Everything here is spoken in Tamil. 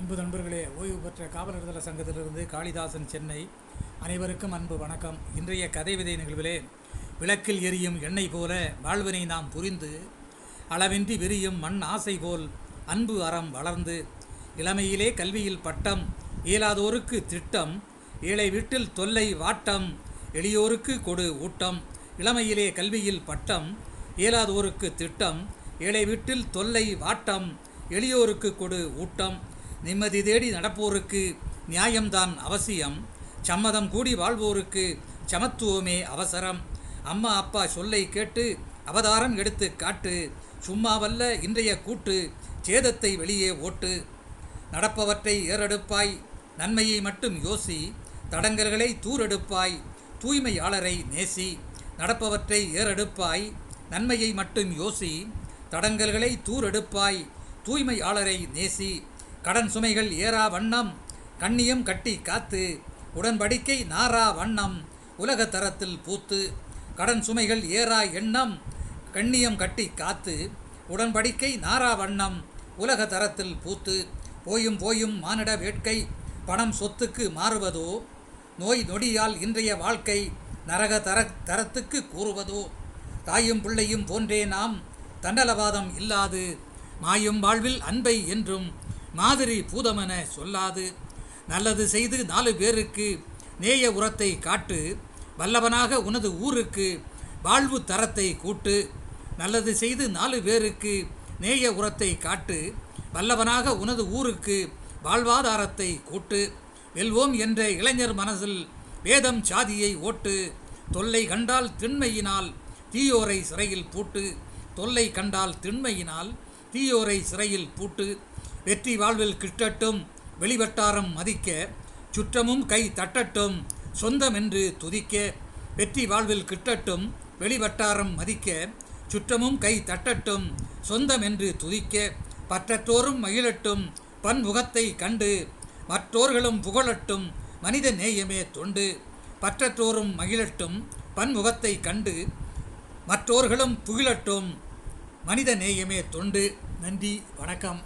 அன்பு நண்பர்களே ஓய்வு பெற்ற காவல் விடுதலை சங்கத்திலிருந்து காளிதாசன் சென்னை. அனைவருக்கும் அன்பு வணக்கம். இன்றைய கதை விதை நிகழ்விலே விளக்கில் எரியும் எண்ணெய் போல வாழ்வினை நாம் புரிந்து அளவின்றி விரியும் மண் ஆசை போல் அன்பு அறம் வளர்ந்து இளமையிலே கல்வியில் பட்டம் இயலாதோருக்கு திட்டம் ஏழை வீட்டில் தொல்லை வாட்டம் எளியோருக்கு கொடு ஊட்டம் இளமையிலே கல்வியில் பட்டம் இயலாதோருக்கு திட்டம் ஏழை வீட்டில் தொல்லை வாட்டம் எளியோருக்கு கொடு ஊட்டம் நிம்மதி தேடி நடப்போருக்கு நியாயம்தான் அவசியம். சம்மதம் கூடி வாழ்வோருக்கு சமத்துவமே அவசரம். அம்மா அப்பா சொல்லை கேட்டு அவதாரம் எடுத்து காட்டு. சும்மாவல்ல இன்றைய கூட்டு சேதத்தை வெளியே ஓட்டு. நடப்பவற்றை ஏறெடுப்பாய் நன்மையை மட்டும் யோசி. தடங்கல்களை தூரெடுப்பாய் தூய்மையாளரை நேசி. நடப்பவற்றை ஏறெடுப்பாய் நன்மையை மட்டும் யோசி. தடங்கல்களை தூரெடுப்பாய் தூய்மையாளரை நேசி. கடன் சுமைகள் ஏறா வண்ணம் கண்ணியம் கட்டி காத்து உடன்படிக்கை நாரா வண்ணம் உலக தரத்தில் பூத்து கடன் சுமைகள் ஏறா எண்ணம் கண்ணியம் கட்டி காத்து உடன்படிக்கை நாரா வண்ணம் உலக தரத்தில் பூத்து போயும் போயும் மானிட வேட்கை பணம் சொத்துக்கு மாறுவதோ நோய் நொடியால் இன்றைய வாழ்க்கை நரக தர தரத்துக்கு கூறுவதோ தாயும் பிள்ளையும் போன்றே நாம் தண்டலவாதம் இல்லாது மாயும் வாழ்வில் அன்பை என்றும் மாதிரி பூதமென சொல்லாது. நல்லது செய்து நாலு பேருக்கு நேய உரத்தை காட்டு. வல்லவனாக உனது ஊருக்கு வாழ்வு தரத்தை கூட்டு. நல்லது செய்து நாலு பேருக்கு நேய உரத்தை காட்டு. வல்லவனாக உனது ஊருக்கு வாழ்வாதாரத்தை கூட்டு. வெல்வோம் என்ற இளைஞர் மனசில் வேதம் சாதியை ஓட்டு. தொல்லை கண்டால் திண்மையினால் தீயோரை சிறையில் பூட்டு. தொல்லை கண்டால் திண்மையினால் தீயோரை சிறையில் பூட்டு. வெற்றி வாழ்வில் கிட்டட்டும் வெளிவட்டாரம் மதிக்க சுற்றமும் கை தட்டட்டும் சொந்தமென்று துதிக்க வெற்றி வாழ்வில் கிட்டட்டும் வெளிவட்டாரம் மதிக்க சுற்றமும் கை தட்டட்டும் சொந்தமென்று துதிக்க பற்றற்றோரும் மகிழட்டும் பன்முகத்தை கண்டு மற்றோர்களும் புகழட்டும் மனித நேயமே தொண்டு பற்றற்றோரும் மகிழட்டும் பன்முகத்தை கண்டு மற்றோர்களும் புகழட்டும் மனித நேயமே தொண்டு. நன்றி வணக்கம்.